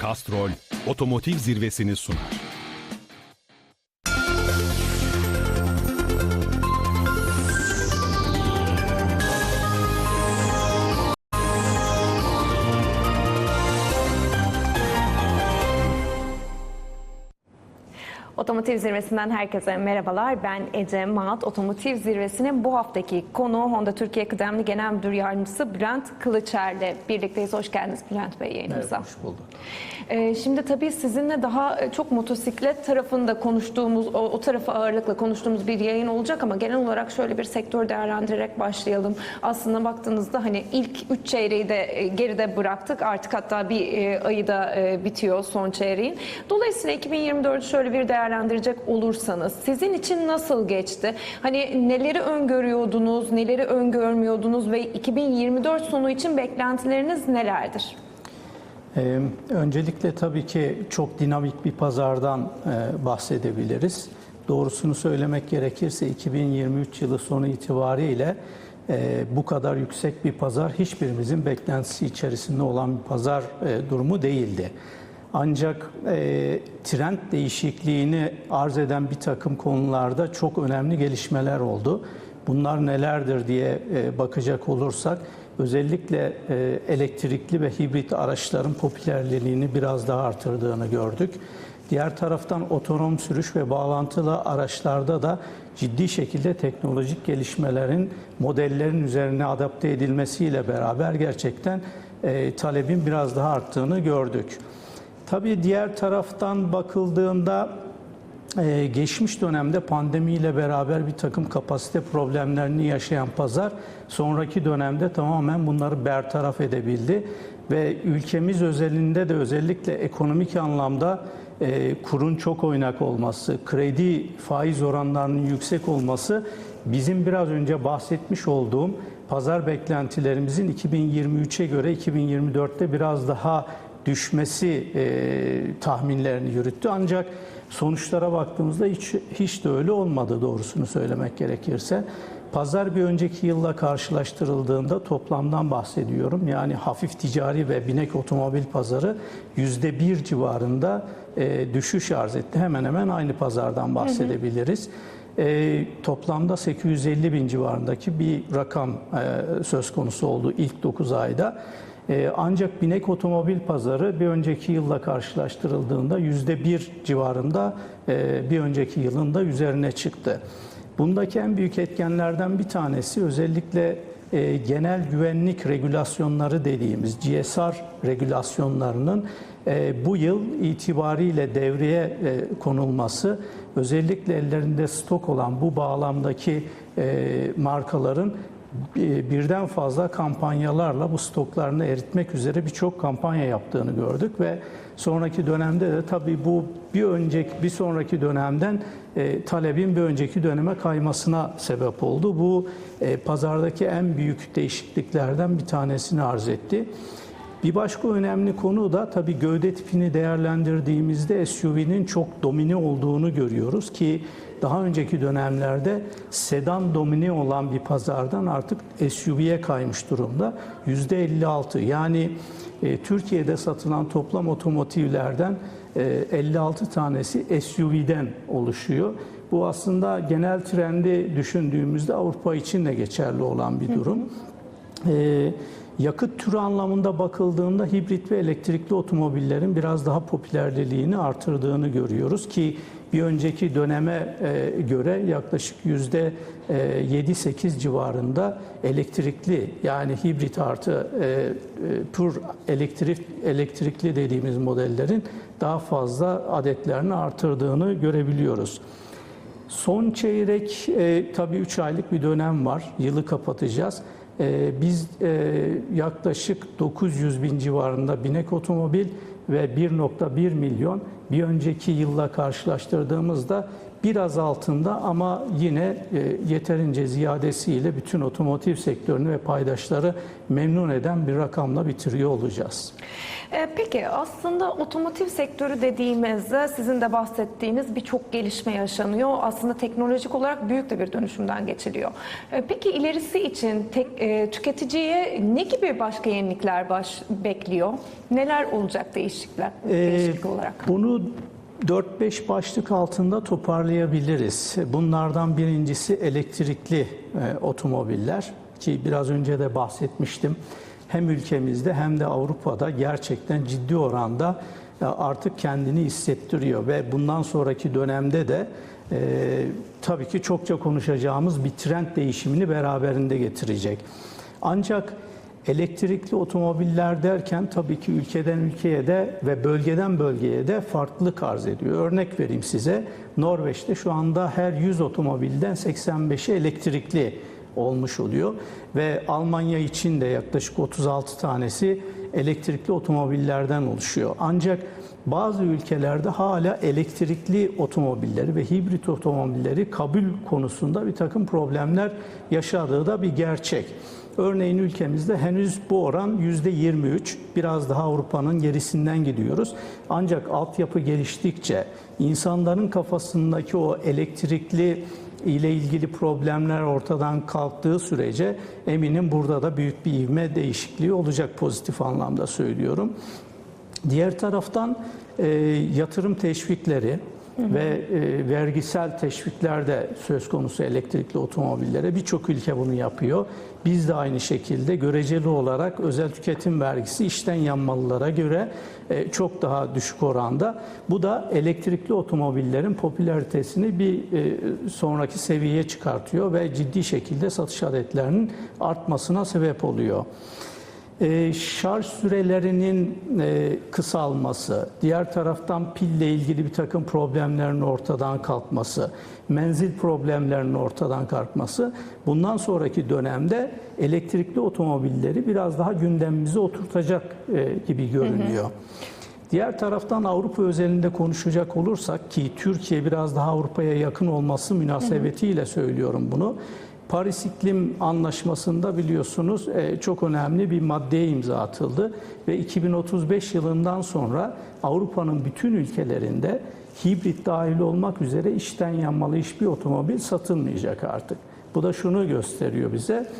Castrol otomotiv zirvesini sunar. Otomotiv Zirvesi'nden herkese merhabalar. Ben Ece Maat. Otomotiv Zirvesi'nin bu haftaki konuğu Honda Türkiye Kıdemli Genel Müdür Yardımcısı Bülent Kılıçer'le birlikteyiz. Hoş geldiniz Bülent Bey yayınımıza. Hoş bulduk. Ee, şimdi tabii sizinle daha e, çok motosiklet tarafında konuştuğumuz, o, o tarafı ağırlıkla konuştuğumuz bir yayın olacak ama genel olarak şöyle bir sektör değerlendirerek başlayalım. Aslında baktığınızda hani ilk 3 çeyreği de e, geride bıraktık. Artık hatta bir e, ayı da bitiyor son çeyreğin. Dolayısıyla 2024'ü şöyle bir değerlendirecek olursanız sizin için nasıl geçti? Hani neleri öngörüyordunuz, neleri öngörmüyordunuz ve 2024 sonu için beklentileriniz nelerdir? Ee, öncelikle tabii ki çok dinamik bir pazardan e, bahsedebiliriz. Doğrusunu söylemek gerekirse 2023 yılı sonu itibariyle e, bu kadar yüksek bir pazar hiçbirimizin beklentisi içerisinde olan bir pazar e, durumu değildi. Ancak e, trend değişikliğini arz eden bir takım konularda çok önemli gelişmeler oldu. Bunlar nelerdir diye e, bakacak olursak özellikle e, elektrikli ve hibrit araçların popülerliğini biraz daha artırdığını gördük. Diğer taraftan otonom sürüş ve bağlantılı araçlarda da ciddi şekilde teknolojik gelişmelerin modellerin üzerine adapte edilmesiyle beraber gerçekten e, talebin biraz daha arttığını gördük. Tabii diğer taraftan bakıldığında ee, geçmiş dönemde pandemiyle beraber bir takım kapasite problemlerini yaşayan pazar sonraki dönemde tamamen bunları bertaraf edebildi. Ve ülkemiz özelinde de özellikle ekonomik anlamda e, kurun çok oynak olması, kredi faiz oranlarının yüksek olması bizim biraz önce bahsetmiş olduğum pazar beklentilerimizin 2023'e göre 2024'te biraz daha düşmesi e, tahminlerini yürüttü. Ancak sonuçlara baktığımızda hiç, hiç de öyle olmadı doğrusunu söylemek gerekirse. Pazar bir önceki yılla karşılaştırıldığında toplamdan bahsediyorum. Yani hafif ticari ve binek otomobil pazarı yüzde bir civarında e, düşüş arz etti. Hemen hemen aynı pazardan bahsedebiliriz. E, toplamda 850 bin civarındaki bir rakam e, söz konusu oldu ilk 9 ayda. Ee, Ancak binek otomobil pazarı bir önceki yılla karşılaştırıldığında yüzde bir civarında e, bir önceki yılın da üzerine çıktı. Bundaki en büyük etkenlerden bir tanesi özellikle e, genel güvenlik regülasyonları dediğimiz GSR regülasyonlarının e, bu yıl itibariyle devreye konulması özellikle ellerinde stok olan bu bağlamdaki markaların birden fazla kampanyalarla bu stoklarını eritmek üzere birçok kampanya yaptığını gördük ve sonraki dönemde de tabii bu bir önceki bir sonraki dönemden e, talebin bir önceki döneme kaymasına sebep oldu. Bu e, pazardaki en büyük değişikliklerden bir tanesini arz etti. Bir başka önemli konu da tabii gövde tipini değerlendirdiğimizde SUV'nin çok domine olduğunu görüyoruz ki daha önceki dönemlerde sedan domine olan bir pazardan artık SUV'ye kaymış durumda. %56 yani e, Türkiye'de satılan toplam otomotivlerden e, 56 tanesi SUV'den oluşuyor. Bu aslında genel trendi düşündüğümüzde Avrupa için de geçerli olan bir durum. Hı hı. E, Yakıt türü anlamında bakıldığında hibrit ve elektrikli otomobillerin biraz daha popülerliğini artırdığını görüyoruz ki bir önceki döneme e, göre yaklaşık yüzde 7-8 e, civarında elektrikli yani hibrit artı e, pur elektrik, elektrikli dediğimiz modellerin daha fazla adetlerini artırdığını görebiliyoruz. Son çeyrek e, tabii 3 aylık bir dönem var. Yılı kapatacağız. Ee, biz e, yaklaşık 900 bin civarında binek otomobil ve 1.1 milyon bir önceki yılla karşılaştırdığımızda biraz altında ama yine e, yeterince ziyadesiyle bütün otomotiv sektörünü ve paydaşları memnun eden bir rakamla bitiriyor olacağız. E, Peki aslında otomotiv sektörü dediğimizde sizin de bahsettiğiniz birçok gelişme yaşanıyor. Aslında teknolojik olarak büyük de bir dönüşümden geçiliyor. E, Peki ilerisi için tek, e, tüketiciye ne gibi başka yenilikler baş, bekliyor? Neler olacak değişiklikler, Ee, değişiklik olarak? Bunu 4-5 başlık altında toparlayabiliriz. Bunlardan birincisi elektrikli e, otomobiller ki biraz önce de bahsetmiştim. Hem ülkemizde hem de Avrupa'da gerçekten ciddi oranda e, artık kendini hissettiriyor ve bundan sonraki dönemde de e, tabii ki çokça konuşacağımız bir trend değişimini beraberinde getirecek. Ancak Elektrikli otomobiller derken tabii ki ülkeden ülkeye de ve bölgeden bölgeye de farklılık arz ediyor. Örnek vereyim size. Norveç'te şu anda her 100 otomobilden 85'i elektrikli olmuş oluyor ve Almanya için de yaklaşık 36 tanesi elektrikli otomobillerden oluşuyor. Ancak bazı ülkelerde hala elektrikli otomobilleri ve hibrit otomobilleri kabul konusunda bir takım problemler yaşadığı da bir gerçek. Örneğin ülkemizde henüz bu oran %23, biraz daha Avrupa'nın gerisinden gidiyoruz. Ancak altyapı geliştikçe insanların kafasındaki o elektrikli ile ilgili problemler ortadan kalktığı sürece eminim burada da büyük bir ivme değişikliği olacak pozitif anlamda söylüyorum. Diğer taraftan e, yatırım teşvikleri ve e, vergisel teşvikler de söz konusu elektrikli otomobillere. Birçok ülke bunu yapıyor. Biz de aynı şekilde göreceli olarak özel tüketim vergisi işten yanmalılara göre e, çok daha düşük oranda. Bu da elektrikli otomobillerin popülaritesini bir e, sonraki seviyeye çıkartıyor ve ciddi şekilde satış adetlerinin artmasına sebep oluyor. Ee, şarj sürelerinin e, kısalması, diğer taraftan pille ilgili bir takım problemlerin ortadan kalkması, menzil problemlerinin ortadan kalkması bundan sonraki dönemde elektrikli otomobilleri biraz daha gündemimize oturtacak e, gibi görünüyor. Diğer taraftan Avrupa özelinde konuşacak olursak ki Türkiye biraz daha Avrupa'ya yakın olması münasebetiyle söylüyorum bunu. Paris İklim Anlaşması'nda biliyorsunuz e, çok önemli bir maddeye imza atıldı ve 2035 yılından sonra Avrupa'nın bütün ülkelerinde hibrit dahil olmak üzere içten yanmalı hiçbir otomobil satılmayacak artık. Bu da şunu gösteriyor bize.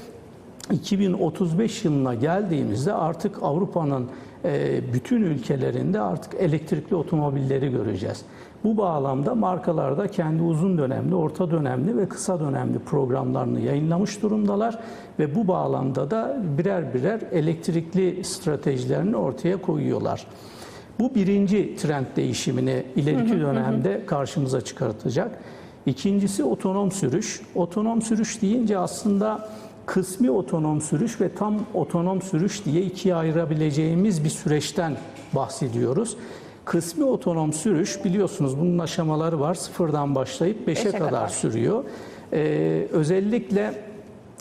2035 yılına geldiğimizde artık Avrupa'nın e, bütün ülkelerinde artık elektrikli otomobilleri göreceğiz. Bu bağlamda markalar da kendi uzun dönemli, orta dönemli ve kısa dönemli programlarını yayınlamış durumdalar ve bu bağlamda da birer birer elektrikli stratejilerini ortaya koyuyorlar. Bu birinci trend değişimini ileriki dönemde karşımıza çıkartacak. İkincisi otonom sürüş. Otonom sürüş deyince aslında kısmi otonom sürüş ve tam otonom sürüş diye ikiye ayırabileceğimiz bir süreçten bahsediyoruz. Kısmi otonom sürüş biliyorsunuz bunun aşamaları var. Sıfırdan başlayıp 5'e Beşe kadar, kadar. sürüyor. Ee, özellikle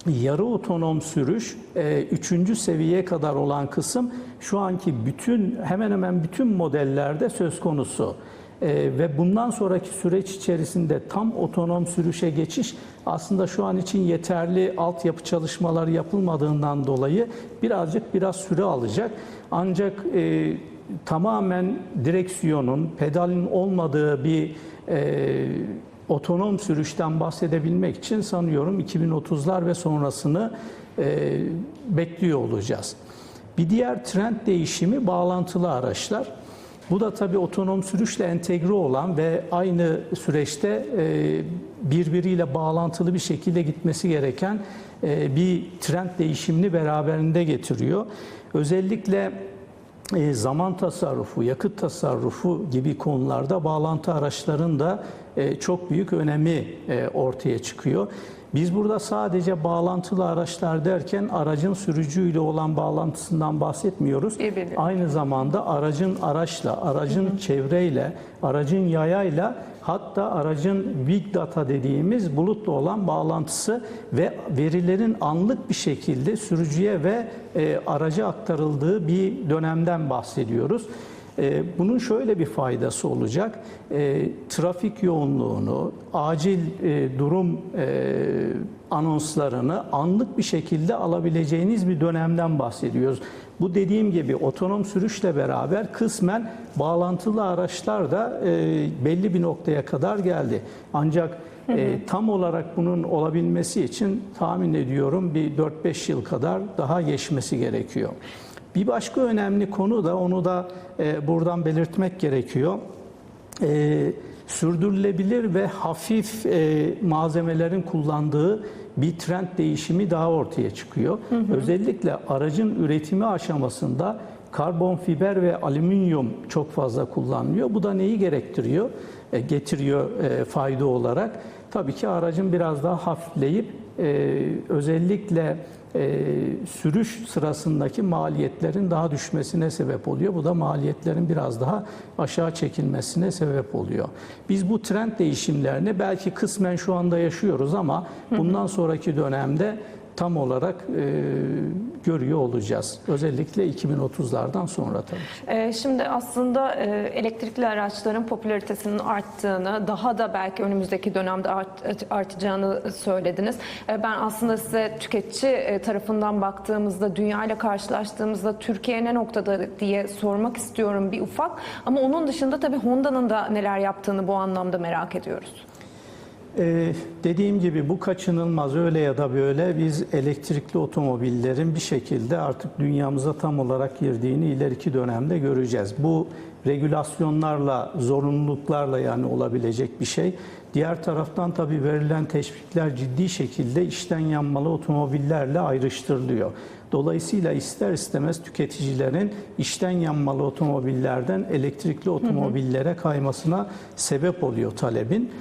yarı otonom sürüş e, üçüncü seviyeye kadar olan kısım şu anki bütün hemen hemen bütün modellerde söz konusu. Ee, ve bundan sonraki süreç içerisinde tam otonom sürüşe geçiş aslında şu an için yeterli altyapı çalışmaları yapılmadığından dolayı birazcık biraz süre alacak. Ancak e, tamamen direksiyonun, pedalin olmadığı bir e, otonom sürüşten bahsedebilmek için sanıyorum 2030'lar ve sonrasını e, bekliyor olacağız. Bir diğer trend değişimi bağlantılı araçlar. Bu da tabii otonom sürüşle entegre olan ve aynı süreçte e, birbiriyle bağlantılı bir şekilde gitmesi gereken e, bir trend değişimini beraberinde getiriyor. Özellikle zaman tasarrufu, yakıt tasarrufu gibi konularda bağlantı araçların da e, çok büyük önemi e, ortaya çıkıyor. Biz burada sadece bağlantılı araçlar derken aracın sürücüyle olan bağlantısından bahsetmiyoruz. Birbirine. Aynı zamanda aracın araçla, aracın çevreyle, aracın yayayla hatta aracın big data dediğimiz bulutla olan bağlantısı ve verilerin anlık bir şekilde sürücüye ve e, araca aktarıldığı bir dönemden bahsediyoruz. E, bunun şöyle bir faydası olacak. E, trafik yoğunluğunu, acil e, durum e, anonslarını anlık bir şekilde alabileceğiniz bir dönemden bahsediyoruz. Bu dediğim gibi otonom sürüşle beraber kısmen bağlantılı araçlar da e, belli bir noktaya kadar geldi. Ancak e, tam olarak bunun olabilmesi için tahmin ediyorum bir 4-5 yıl kadar daha geçmesi gerekiyor. Bir başka önemli konu da onu da e, buradan belirtmek gerekiyor. E, sürdürülebilir ve hafif e, malzemelerin kullandığı bir trend değişimi daha ortaya çıkıyor. Özellikle aracın üretimi aşamasında karbon fiber ve alüminyum çok fazla kullanılıyor. Bu da neyi gerektiriyor? E, getiriyor e, fayda olarak. Tabii ki aracın biraz daha hafifleyip e, özellikle e, sürüş sırasındaki maliyetlerin daha düşmesine sebep oluyor. Bu da maliyetlerin biraz daha aşağı çekilmesine sebep oluyor. Biz bu trend değişimlerini belki kısmen şu anda yaşıyoruz ama bundan sonraki dönemde tam olarak e, görüyor olacağız. Özellikle 2030'lardan sonra tabii. Ee, Şimdi aslında e, elektrikli araçların popülaritesinin arttığını, daha da belki önümüzdeki dönemde art- artacağını söylediniz. Ee, Ben aslında size tüketici e, tarafından baktığımızda, dünya ile karşılaştığımızda Türkiye ne noktada diye sormak istiyorum bir ufak. Ama onun dışında tabii Honda'nın da neler yaptığını bu anlamda merak ediyoruz. Ee, dediğim gibi bu kaçınılmaz öyle ya da böyle biz elektrikli otomobillerin bir şekilde artık dünyamıza tam olarak girdiğini ileriki dönemde göreceğiz. Bu regülasyonlarla, zorunluluklarla yani olabilecek bir şey. Diğer taraftan tabii verilen teşvikler ciddi şekilde içten yanmalı otomobillerle ayrıştırılıyor. Dolayısıyla ister istemez tüketicilerin içten yanmalı otomobillerden elektrikli otomobillere kaymasına sebep oluyor talebin.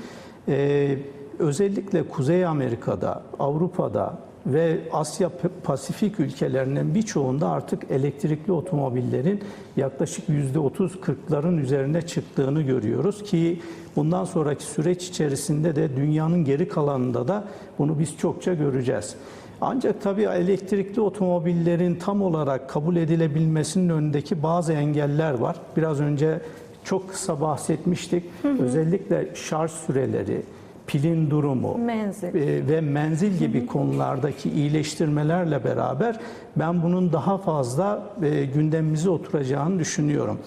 Ee, özellikle Kuzey Amerika'da, Avrupa'da ve Asya Pasifik ülkelerinin birçoğunda artık elektrikli otomobillerin yaklaşık %30-40'ların üzerine çıktığını görüyoruz ki bundan sonraki süreç içerisinde de dünyanın geri kalanında da bunu biz çokça göreceğiz. Ancak tabii elektrikli otomobillerin tam olarak kabul edilebilmesinin önündeki bazı engeller var. Biraz önce çok kısa bahsetmiştik. Özellikle şarj süreleri, pilin durumu Menzil. e, ve menzil gibi konulardaki iyileştirmelerle beraber ben bunun daha fazla e, gündemimize oturacağını düşünüyorum.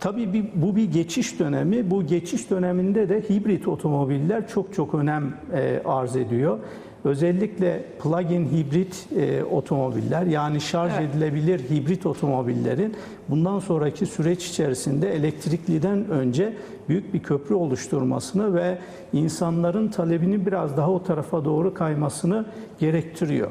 Tabii bir, bu bir geçiş dönemi. Bu geçiş döneminde de hibrit otomobiller çok çok önem e, arz ediyor. Özellikle plug-in hibrit e, otomobiller yani şarj Evet. edilebilir hibrit otomobillerin bundan sonraki süreç içerisinde elektrikliden önce büyük bir köprü oluşturmasını ve insanların talebini biraz daha o tarafa doğru kaymasını gerektiriyor.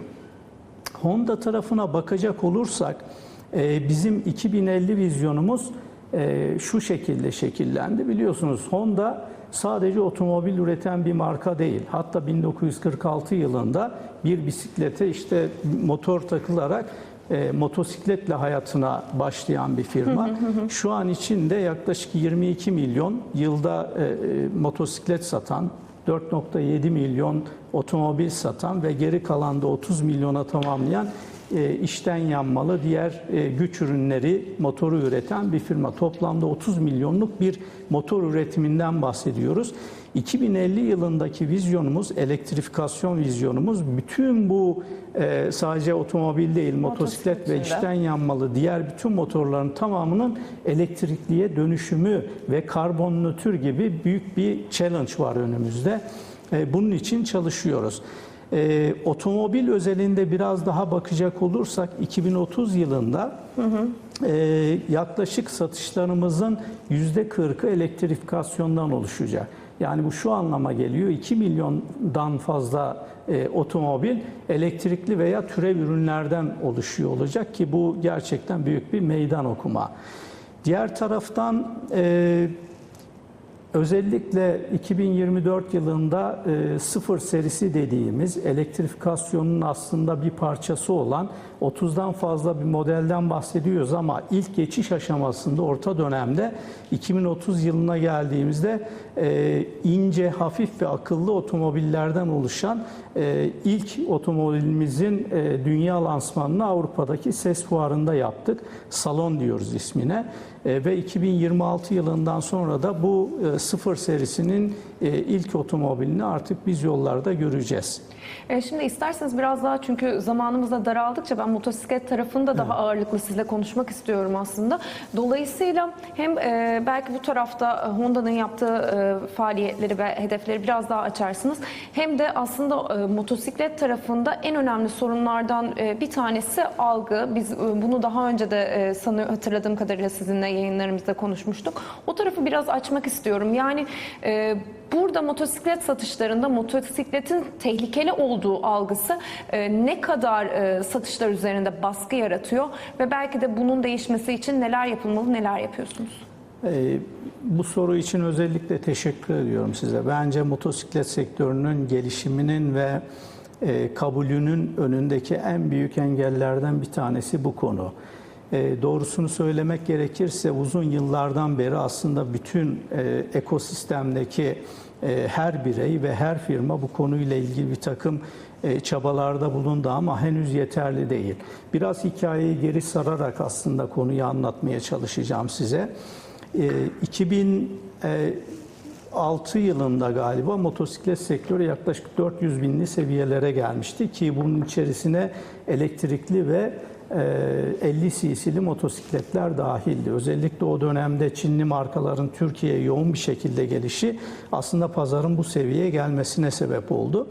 Honda tarafına bakacak olursak e, bizim 2050 vizyonumuz e, şu şekilde şekillendi. Biliyorsunuz Honda sadece otomobil üreten bir marka değil. Hatta 1946 yılında bir bisiklete işte motor takılarak e, motosikletle hayatına başlayan bir firma. Şu an içinde yaklaşık 22 milyon yılda e, e, motosiklet satan 4.7 milyon otomobil satan ve geri kalan da 30 milyona tamamlayan e, içten yanmalı diğer e, güç ürünleri motoru üreten bir firma. Toplamda 30 milyonluk bir motor üretiminden bahsediyoruz. 2050 yılındaki vizyonumuz, elektrifikasyon vizyonumuz bütün bu e, sadece otomobil değil, motosiklet ve Motosiklet içten yanmalı diğer bütün motorların tamamının elektrikliye dönüşümü ve karbon nötr gibi büyük bir challenge var önümüzde. E, Bunun için çalışıyoruz. E, otomobil özelinde biraz daha bakacak olursak 2030 yılında e, yaklaşık satışlarımızın %40'ı elektrifikasyondan oluşacak. Yani bu şu anlama geliyor 2 milyondan fazla e, otomobil elektrikli veya türev ürünlerden oluşuyor olacak ki bu gerçekten büyük bir meydan okuma. Diğer taraftan e, Özellikle 2024 yılında e, sıfır serisi dediğimiz elektrifikasyonun aslında bir parçası olan 30'dan fazla bir modelden bahsediyoruz ama ilk geçiş aşamasında orta dönemde 2030 yılına geldiğimizde e, ince, hafif ve akıllı otomobillerden oluşan e, ilk otomobilimizin e, dünya lansmanını Avrupa'daki SES fuarında yaptık. Salon diyoruz ismine. E, ve 2026 yılından sonra da bu e, sıfır serisinin e, ilk otomobilini artık biz yollarda göreceğiz. E, Şimdi isterseniz biraz daha çünkü zamanımız da daraldıkça ben motosiklet tarafında daha ağırlıklı sizle konuşmak istiyorum aslında. Dolayısıyla hem e, belki bu tarafta e, Honda'nın yaptığı e, faaliyetleri ve hedefleri biraz daha açarsınız. Hem de aslında e, motosiklet tarafında en önemli sorunlardan e, bir tanesi algı. Biz e, bunu daha önce de e, sanıyorum hatırladığım kadarıyla sizinle yayınlarımızda konuşmuştuk. O tarafı biraz açmak istiyorum. Yani e, Burada motosiklet satışlarında motosikletin tehlikeli olduğu algısı e, ne kadar e, satışlar üzerinde baskı yaratıyor ve belki de bunun değişmesi için neler yapılmalı, neler yapıyorsunuz? Ee, Bu soru için özellikle teşekkür ediyorum size. Bence motosiklet sektörünün gelişiminin ve e, kabulünün önündeki en büyük engellerden bir tanesi bu konu. E, Doğrusunu söylemek gerekirse uzun yıllardan beri aslında bütün e, ekosistemdeki e, her birey ve her firma bu konuyla ilgili bir takım çabalarda bulundu ama henüz yeterli değil. Biraz hikayeyi geri sararak aslında konuyu anlatmaya çalışacağım size. E, 2006 yılında galiba motosiklet sektörü yaklaşık 400 binli seviyelere gelmişti ki bunun içerisine elektrikli ve 50 cc'li motosikletler dahildi. Özellikle o dönemde Çinli markaların Türkiye'ye yoğun bir şekilde gelişi aslında pazarın bu seviyeye gelmesine sebep oldu.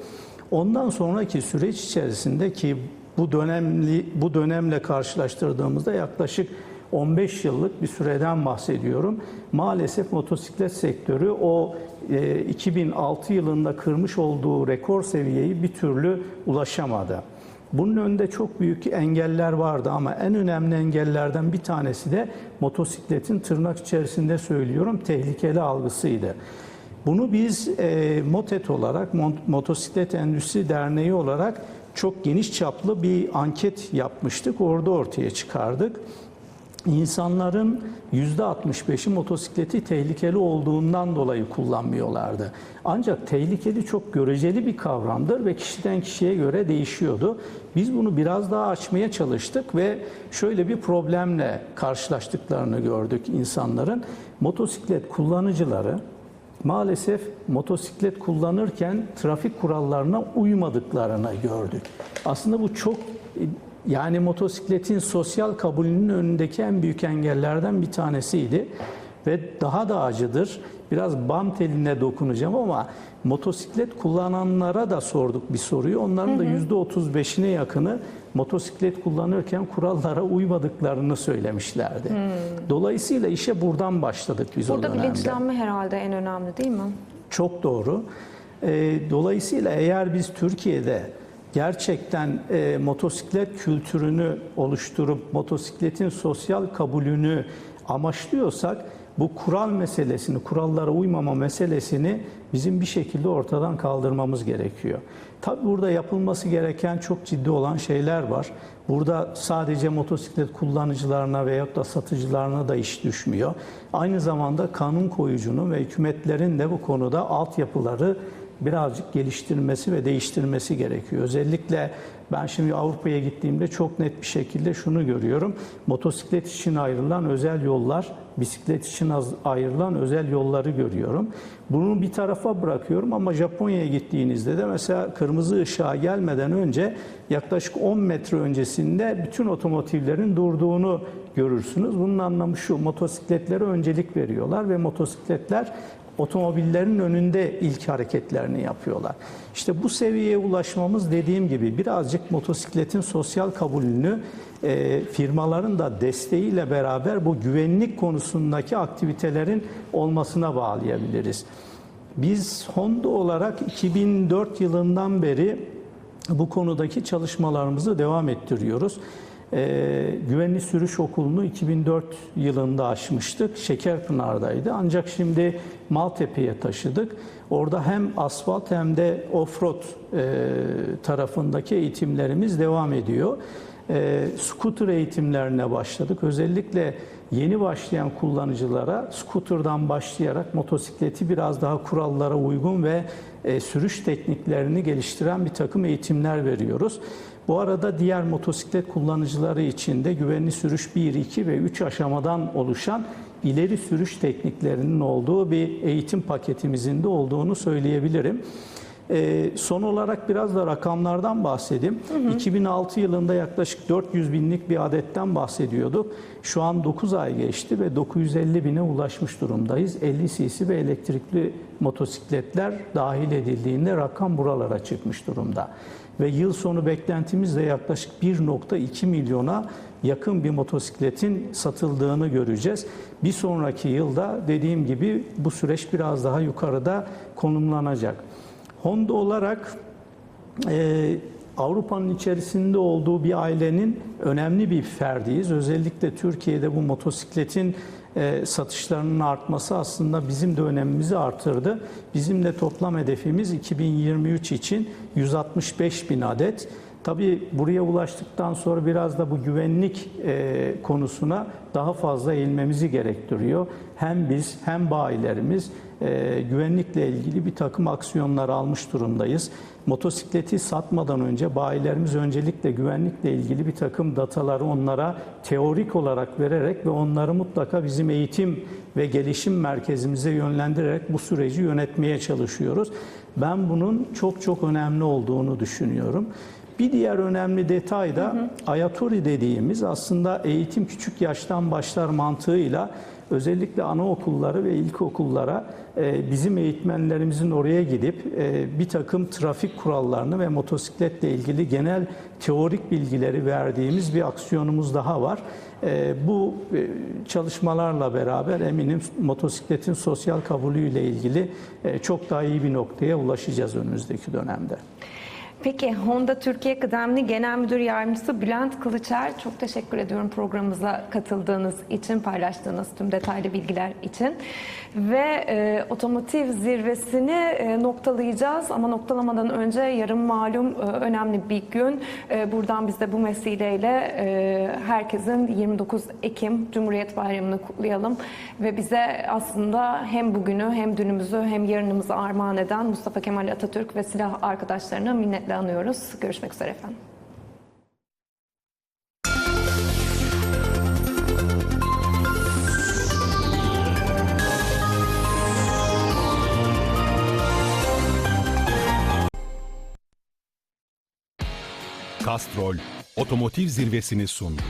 Ondan sonraki süreç içerisinde ki bu dönemli bu dönemle karşılaştırdığımızda yaklaşık 15 yıllık bir süreden bahsediyorum. Maalesef motosiklet sektörü o e, 2006 yılında kırmış olduğu rekor seviyeyi bir türlü ulaşamadı. Bunun önünde çok büyük engeller vardı ama en önemli engellerden bir tanesi de motosikletin tırnak içerisinde söylüyorum tehlikeli algısıydı. Bunu biz e, MOTET olarak, Motosiklet Endüstri Derneği olarak çok geniş çaplı bir anket yapmıştık. Orada ortaya çıkardık. İnsanların %65'i motosikleti tehlikeli olduğundan dolayı kullanmıyorlardı. Ancak tehlikeli çok göreceli bir kavramdır ve kişiden kişiye göre değişiyordu. Biz bunu biraz daha açmaya çalıştık ve şöyle bir problemle karşılaştıklarını gördük insanların. Motosiklet kullanıcıları maalesef motosiklet kullanırken trafik kurallarına uymadıklarını gördük. Aslında bu çok yani motosikletin sosyal kabulünün önündeki en büyük engellerden bir tanesiydi ve daha da acıdır. Biraz bam teline dokunacağım ama motosiklet kullananlara da sorduk bir soruyu. Onların da %35'ine yakını motosiklet kullanırken kurallara uymadıklarını söylemişlerdi. Dolayısıyla işe buradan başladık biz Burada o dönemde. bilinçlenme herhalde en önemli değil mi? Çok doğru. Ee, Dolayısıyla eğer biz Türkiye'de gerçekten e, motosiklet kültürünü oluşturup motosikletin sosyal kabulünü amaçlıyorsak bu kural meselesini, kurallara uymama meselesini bizim bir şekilde ortadan kaldırmamız gerekiyor. Tabi burada yapılması gereken çok ciddi olan şeyler var. Burada sadece motosiklet kullanıcılarına veyahut da satıcılarına da iş düşmüyor. Aynı zamanda kanun koyucunun ve hükümetlerin de bu konuda altyapıları birazcık geliştirmesi ve değiştirmesi gerekiyor. Özellikle ben şimdi Avrupa'ya gittiğimde çok net bir şekilde şunu görüyorum. Motosiklet için ayrılan özel yollar, bisiklet için ayrılan özel yolları görüyorum. Bunu bir tarafa bırakıyorum ama Japonya'ya gittiğinizde de mesela kırmızı ışığa gelmeden önce yaklaşık 10 metre öncesinde bütün otomotivlerin durduğunu görürsünüz. Bunun anlamı şu, motosikletlere öncelik veriyorlar ve motosikletler otomobillerin önünde ilk hareketlerini yapıyorlar. İşte bu seviyeye ulaşmamız dediğim gibi birazcık motosikletin sosyal kabulünü e, firmaların da desteğiyle beraber bu güvenlik konusundaki aktivitelerin olmasına bağlayabiliriz. Biz Honda olarak 2004 yılından beri bu konudaki çalışmalarımızı devam ettiriyoruz. Ee, Güvenli Sürüş Okulu'nu 2004 yılında açmıştık. Şekerpınar'daydı. Ancak şimdi Maltepe'ye taşıdık. Orada hem asfalt hem de offroad e, tarafındaki eğitimlerimiz devam ediyor. e, scooter eğitimlerine başladık. Özellikle yeni başlayan kullanıcılara scooter'dan başlayarak motosikleti biraz daha kurallara uygun ve e, sürüş tekniklerini geliştiren bir takım eğitimler veriyoruz. Bu arada diğer motosiklet kullanıcıları için de güvenli sürüş 1, 2 ve 3 aşamadan oluşan ileri sürüş tekniklerinin olduğu bir eğitim paketimizin de olduğunu söyleyebilirim. Ee, son olarak biraz da rakamlardan bahsedeyim. 2006 yılında yaklaşık 400 binlik bir adetten bahsediyorduk. Şu an 9 ay geçti ve 950 bine ulaşmış durumdayız. 50 cc ve elektrikli motosikletler dahil edildiğinde rakam buralara çıkmış durumda. Ve yıl sonu beklentimiz de yaklaşık 1.2 milyona yakın bir motosikletin satıldığını göreceğiz. Bir sonraki yılda dediğim gibi bu süreç biraz daha yukarıda konumlanacak. Honda olarak e, Avrupa'nın içerisinde olduğu bir ailenin önemli bir ferdiyiz. Özellikle Türkiye'de bu motosikletin e, satışlarının artması aslında bizim de önemimizi artırdı. Bizim de toplam hedefimiz 2023 için 165 bin adet. Tabii buraya ulaştıktan sonra biraz da bu güvenlik e, konusuna daha fazla eğilmemizi gerektiriyor. Hem biz hem bayilerimiz e, güvenlikle ilgili bir takım aksiyonlar almış durumdayız. Motosikleti satmadan önce bayilerimiz öncelikle güvenlikle ilgili bir takım dataları onlara teorik olarak vererek ve onları mutlaka bizim eğitim ve gelişim merkezimize yönlendirerek bu süreci yönetmeye çalışıyoruz. Ben bunun çok çok önemli olduğunu düşünüyorum. Bir diğer önemli detay da Ayatori dediğimiz aslında eğitim küçük yaştan başlar mantığıyla özellikle anaokulları ve ilkokullara e, bizim eğitmenlerimizin oraya gidip e, bir takım trafik kurallarını ve motosikletle ilgili genel teorik bilgileri verdiğimiz bir aksiyonumuz daha var. E, Bu çalışmalarla beraber eminim motosikletin sosyal kabulüyle ilgili çok daha iyi bir noktaya ulaşacağız önümüzdeki dönemde. Peki Honda Türkiye Kıdemli Genel Müdür Yardımcısı Bülent Kılıçer çok teşekkür ediyorum programımıza katıldığınız için, paylaştığınız tüm detaylı bilgiler için. Ve e, otomotiv zirvesini e, noktalayacağız ama noktalamadan önce yarın malum e, önemli bir gün. E, buradan biz de bu vesileyle e, herkesin 29 Ekim Cumhuriyet Bayramı'nı kutlayalım ve bize aslında hem bugünü hem dünümüzü hem yarınımızı armağan eden Mustafa Kemal Atatürk ve silah arkadaşlarına minnetle anıyoruz. Görüşmek üzere efendim. Castrol otomotiv zirvesini sundu.